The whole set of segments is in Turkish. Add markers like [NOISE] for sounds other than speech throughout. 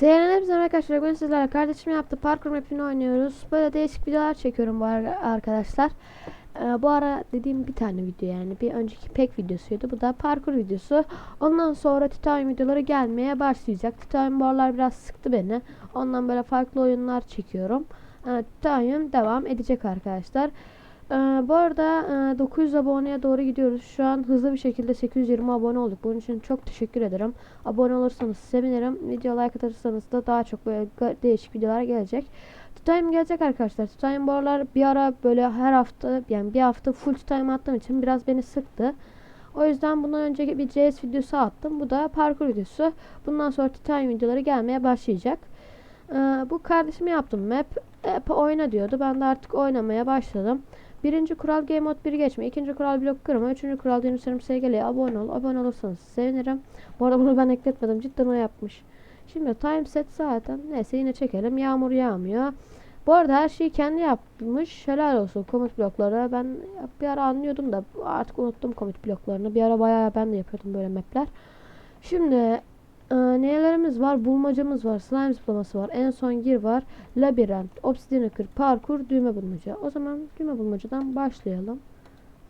Hepinize merhaba arkadaşlar. Bugün sizlerle kardeşim yaptı parkur mapini oynuyoruz. Böyle değişik videolar çekiyorum bu ara arkadaşlar. Ee, bu ara dediğim bir tane video yani. Bir önceki pek videosuydu. Bu da parkur videosu. Ondan sonra Titanium videoları gelmeye başlayacak. Titanium bu biraz sıktı beni. Ondan böyle farklı oyunlar çekiyorum. Ee, Titanium devam edecek arkadaşlar. Ee, bu arada e, 900 aboneye doğru gidiyoruz. Şu an hızlı bir şekilde 820 abone olduk. Bunun için çok teşekkür ederim. Abone olursanız sevinirim. Video like atarsanız da daha çok böyle değişik videolar gelecek. Titanium gelecek arkadaşlar. Titanium bu aralar bir ara böyle her hafta yani bir hafta full Titanium attığım için biraz beni sıktı. O yüzden bundan önce bir CS videosu attım. Bu da parkur videosu. Bundan sonra Titanium videoları gelmeye başlayacak. Ee, bu kardeşime yaptım map. Hep oyna diyordu. Ben de artık oynamaya başladım. Birinci kural Game Mode 1'i geçme. ikinci kural blok kırma. Üçüncü kural Yunus Emre SGL'ye abone ol. Abone olursanız sevinirim. Bu arada bunu ben ekletmedim. Cidden o yapmış. Şimdi time set zaten. Neyse yine çekelim. Yağmur yağmıyor. Bu arada her şeyi kendi yapmış. Helal olsun komut blokları. Ben bir ara anlıyordum da artık unuttum komut bloklarını. Bir ara bayağı ben de yapıyordum böyle mapler. Şimdi e, nelerimiz var? Bulmacamız var. Slime zıplaması var. En son gir var. Labirent, obsidian parkur, düğme bulmaca. O zaman düğme bulmacadan başlayalım.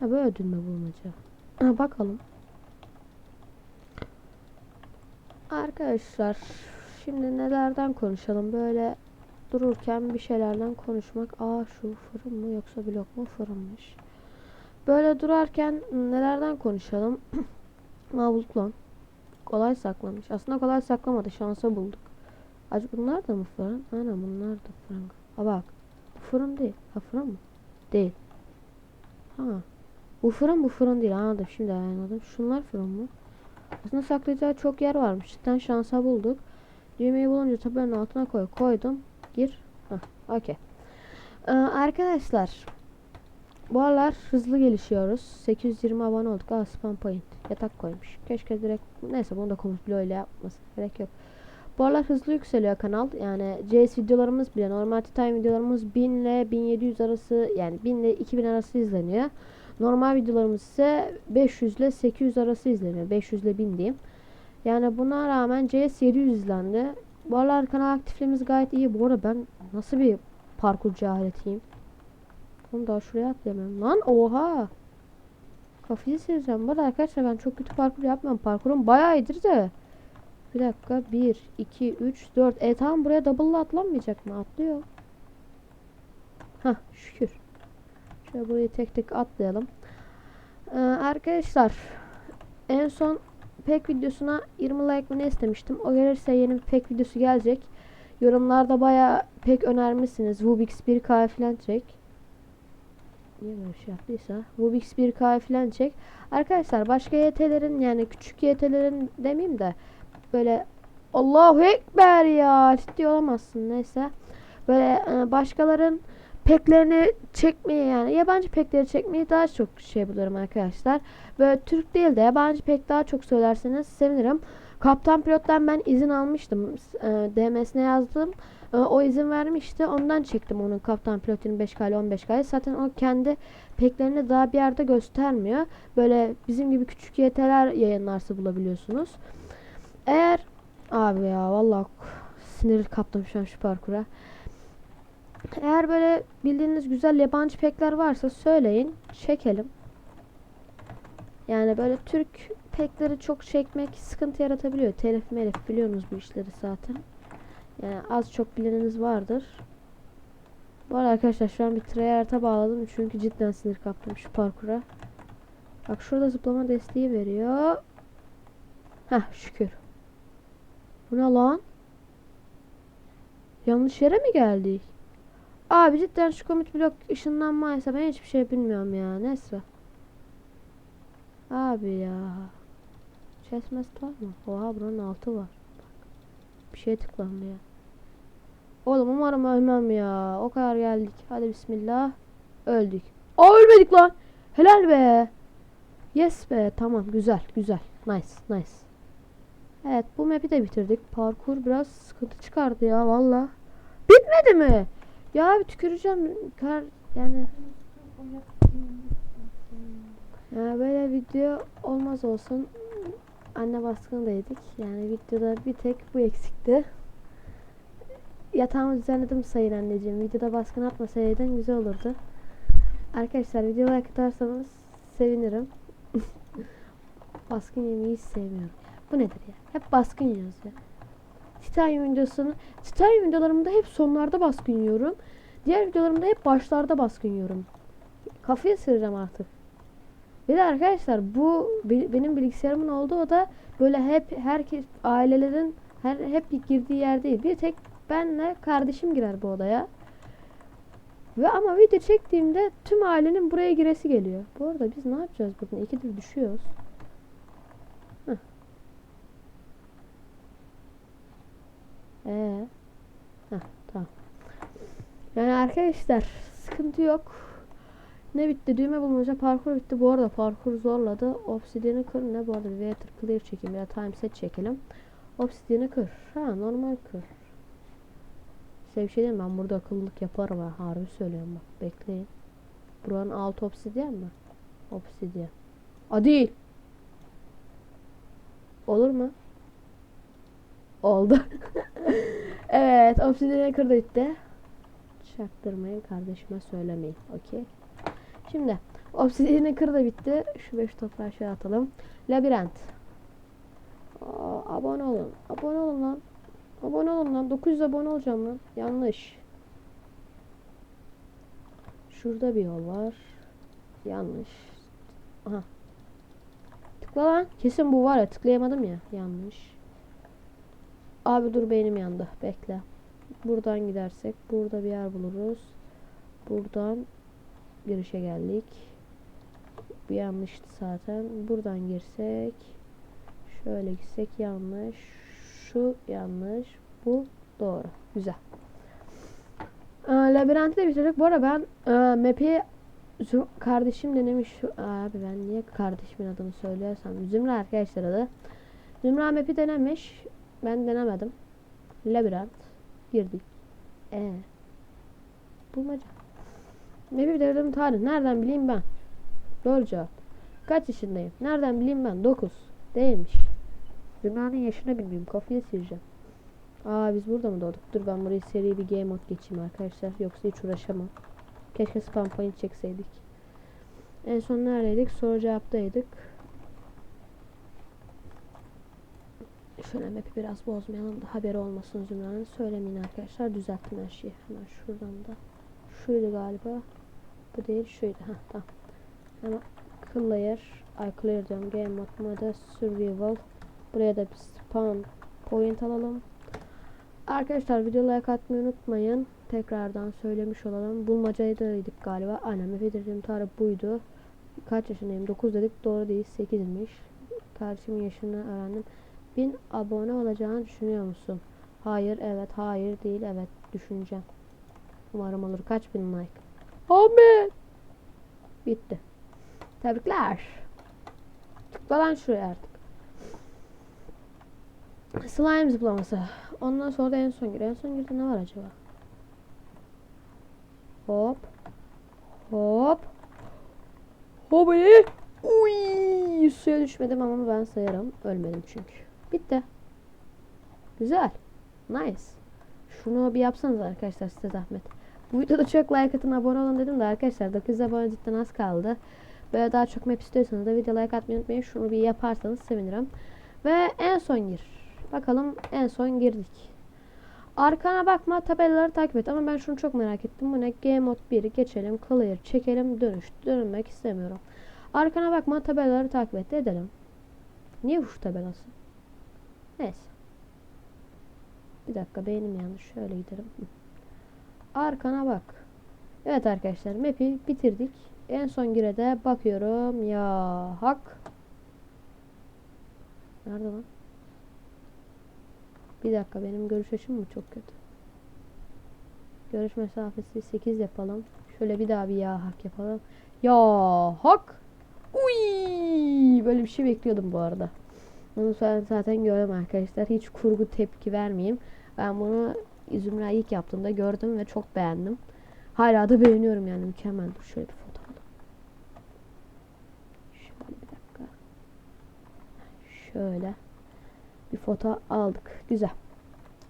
Ha böyle düğme bulmaca. Ha, bakalım. Arkadaşlar şimdi nelerden konuşalım? Böyle dururken bir şeylerden konuşmak. Aa şu fırın mı yoksa blok mu fırınmış. Böyle durarken nelerden konuşalım? Aa bulduk lan. Kolay saklamış. Aslında kolay saklamadı. Şansa bulduk. Acı bunlar da mı fırın? Aynen bunlar da fırın. Ha bak. Bu fırın değil. Ha fırın mı? Değil. Ha. Bu fırın bu fırın değil. Anladım. Şimdi anladım. Şunlar fırın mı? Aslında saklayacağı çok yer varmış. Cidden şansa bulduk. Düğmeyi bulunca tabelanın altına koy. Koydum. Gir. Hah. Okey. Ee, arkadaşlar. Bu aralar hızlı gelişiyoruz. 820 abone olduk. Aa spam point. Yatak koymuş. Keşke direkt neyse bunu da komut bloğuyla yapması gerek yok. Bu aralar hızlı yükseliyor kanal. Yani CS videolarımız bile normal time videolarımız 1000 ile 1700 arası yani 1000 ile 2000 arası izleniyor. Normal videolarımız ise 500 ile 800 arası izleniyor. 500 ile 1000 diyeyim. Yani buna rağmen CS 700 izlendi. Bu aralar kanal aktifliğimiz gayet iyi. Bu arada ben nasıl bir parkur cahiletiyim. Onu daha şuraya atlayamıyorum. Lan oha. Kafayı sıyıracağım. Bu arada arkadaşlar ben çok kötü parkur yapmıyorum. Parkurum bayağı iyidir de. Bir dakika. 1, 2, 3, 4. E tamam buraya double'la atlanmayacak mı? Atlıyor. Hah şükür. Şöyle burayı tek tek atlayalım. Ee, arkadaşlar en son pek videosuna 20 like mı ne istemiştim. O gelirse yeni bir pek videosu gelecek. Yorumlarda bayağı pek önermişsiniz. Wubix 1K falan çek. Niye böyle şey yaptıysa. Wubix 1K falan çek. Arkadaşlar başka YT'lerin yani küçük YT'lerin demeyeyim de böyle Allahu Ekber ya ciddi olamazsın neyse. Böyle e, başkaların peklerini çekmeyi yani yabancı pekleri çekmeyi daha çok şey buluyorum arkadaşlar. Böyle Türk değil de yabancı pek daha çok söylerseniz sevinirim. Kaptan pilottan ben izin almıştım. E, DMS'ine yazdım. E, o izin vermişti. Ondan çektim onun kaptan pilotunu 5K ile 15K. Zaten o kendi peklerini daha bir yerde göstermiyor. Böyle bizim gibi küçük YT'ler yayınlarsa bulabiliyorsunuz. Eğer abi ya vallahi sinir kaptım şu an şu parkura. Eğer böyle bildiğiniz güzel yabancı pekler varsa söyleyin. Çekelim. Yani böyle Türk pekleri çok çekmek sıkıntı yaratabiliyor. Telif melif biliyorsunuz bu işleri zaten. Yani az çok bileniniz vardır. Bu arada arkadaşlar şu an bir tryhard'a bağladım. Çünkü cidden sinir kaptım şu parkura. Bak şurada zıplama desteği veriyor. Heh şükür. Bu ne lan? Yanlış yere mi geldik? Abi cidden şu komut blok ışınlanmaysa ben hiçbir şey bilmiyorum ya. Neyse. Abi ya. Chestmast var mı? Oha buranın altı var. Bir şey tıklandı ya. Oğlum umarım ölmem ya. O kadar geldik. Hadi bismillah. Öldük. Aa ölmedik lan. Helal be. Yes be. Tamam güzel güzel. Nice nice. Evet bu map'i de bitirdik. Parkur biraz sıkıntı çıkardı ya valla. Bitmedi mi? Ya abi tüküreceğim. Kar yani. Ya böyle video olmaz olsun. Anne baskını da yedik. Yani videoda bir tek bu eksikti. yatağımı düzenledim sayın anneciğim. Videoda baskın atmasaydın güzel olurdu. Arkadaşlar videoya like atarsanız sevinirim. [LAUGHS] baskın yemeği hiç sevmiyorum. Bu nedir ya? Hep baskın yiyoruz ya. Titanium videosunu Titanium videolarımda hep sonlarda baskın yiyorum. Diğer videolarımda hep başlarda baskın yiyorum. Kafayı sıyıracağım artık. Bir de arkadaşlar bu be- benim bilgisayarımın olduğu oda böyle hep herkes ailelerin her hep girdiği yer değil. Bir tek benle kardeşim girer bu odaya. Ve ama video çektiğimde tüm ailenin buraya giresi geliyor. Bu arada biz ne yapacağız bugün? İkidir düşüyoruz. Heh. Ee. Heh, tamam. Yani arkadaşlar sıkıntı yok. Ne bitti? Düğme bulmaca parkur bitti. Bu arada parkur zorladı. Obsidian'ı kır. Ne bu arada? Water clear çekelim ya time set çekelim. Obsidian'ı kır. Ha normal kır. Size bir şey diyeyim ben burada akıllılık yaparım ha. Harbi söylüyorum bak. Bekleyin. Buranın altı obsidian mı? Obsidian. A değil. Olur mu? Oldu. [LAUGHS] evet obsidian'ı kırdı bitti. Çaktırmayın kardeşime söylemeyin. Okey. Şimdi obsidian'ı kırdı bitti. Şu beş toprağı şöyle atalım. Labirent. Aa, abone olun. Abone olun lan. Abone olun lan. 900 abone olacağım lan. Yanlış. Şurada bir yol var. Yanlış. Aha. Tıkla lan. Kesin bu var ya. Tıklayamadım ya. Yanlış. Abi dur beynim yandı. Bekle. Buradan gidersek burada bir yer buluruz. Buradan girişe geldik. Bu yanlıştı zaten. Buradan girsek şöyle gitsek yanlış. Şu yanlış. Bu doğru. Güzel. Ee, labirenti de bitirdik. Bu arada ben e, map'i kardeşim denemiş. Abi ben niye kardeşimin adını söylüyorsam. Zümra arkadaşlar adı. Zümra map'i denemiş. Ben denemedim. Labirent. Girdik. Ee. Bulmaca. Map'i bitirdim tarih. Nereden bileyim ben? Doğru cevap. Kaç yaşındayım? Nereden bileyim ben? 9. Değilmiş. Zümra'nın yaşını bilmiyorum. Kafayı sıyıracağım. Aa biz burada mı doğduk? Dur ben burayı seri bir game mode geçeyim arkadaşlar. Yoksa hiç uğraşamam. Keşke spam point çekseydik. En son neredeydik? Soru cevaptaydık. Şöyle map'i biraz bozmayalım da haberi olmasın Zümra'nın. Söylemeyin arkadaşlar. Düzelttim her şeyi. Hemen şuradan da. Şuydu galiba. Bu değil şuydu. Heh, tamam. Hemen clear. Ay clear diyorum. Game mode mode survival. Buraya da bir spawn point alalım. Arkadaşlar videoya like atmayı unutmayın. Tekrardan söylemiş olalım. Bulmacaydık galiba. Aynen mefedirdiğim tarih buydu. Kaç yaşındayım? 9 dedik. Doğru değil. 8'miş. Kardeşimin yaşını öğrendim. 1000 abone olacağını düşünüyor musun? Hayır, evet, hayır değil, evet düşüneceğim. Umarım olur. Kaç bin like? Amin. Bitti. Tebrikler. Tıkla lan şuraya artık. Slime zıplaması. Ondan sonra da en son gir. En son girdi ne var acaba? Hop. Hop. Öyle. Uy, suya düşmedim ama ben sayarım. Ölmedim çünkü. Bitti. Güzel. Nice. Şunu bir yapsanız arkadaşlar size zahmet. Bu videoda çok like atın abone olun dedim de arkadaşlar 900 abone cidden az kaldı. Böyle daha çok map istiyorsanız da video like atmayı unutmayın. Şunu bir yaparsanız sevinirim. Ve en son gir. Bakalım en son girdik. Arkana bakma tabelaları takip et ama ben şunu çok merak ettim. Bu ne? Game mode 1'i geçelim. Clear çekelim. Dönüş. Dönmek istemiyorum. Arkana bakma tabelaları takip et. Edelim. Niye şu tabelası? Neyse. Bir dakika beynim yanlış. Şöyle gidelim. Arkana bak. Evet arkadaşlar map'i bitirdik. En son gire de bakıyorum. Ya hak. Nerede lan? Bir dakika benim görüş açım mı çok kötü? Görüş mesafesi 8 yapalım. Şöyle bir daha bir ya hak yapalım. Ya hak. Uy! Böyle bir şey bekliyordum bu arada. Bunu zaten- gördüm arkadaşlar. Hiç kurgu tepki vermeyeyim. Ben bunu Zümra ilk yaptığımda gördüm ve çok beğendim. Hala da beğeniyorum yani mükemmel. Dur şöyle bir foto alalım. Şöyle bir dakika. Şöyle bir foto aldık. Güzel.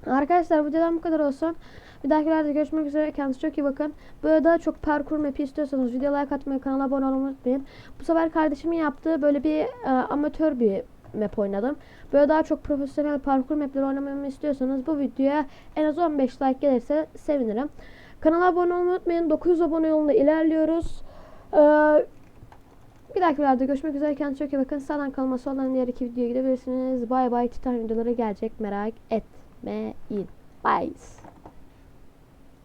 Arkadaşlar bu videodan bu kadar olsun. Bir dahaki videoda görüşmek üzere. Kendinize çok iyi bakın. Böyle daha çok parkur map'i istiyorsanız video like atmayı, kanala abone olmayı unutmayın. Bu sefer kardeşimin yaptığı böyle bir e, amatör bir map oynadım. Böyle daha çok profesyonel parkur map'leri oynamamı istiyorsanız bu videoya en az 15 like gelirse sevinirim. Kanala abone olmayı unutmayın. 900 abone yolunda ilerliyoruz. Ee, bir dahaki videoda görüşmek üzere. Kendinize çok iyi bakın. Sağdan kalma soldan diğer iki videoya gidebilirsiniz. Bay bay. Titan videoları gelecek. Merak etmeyin. Bye.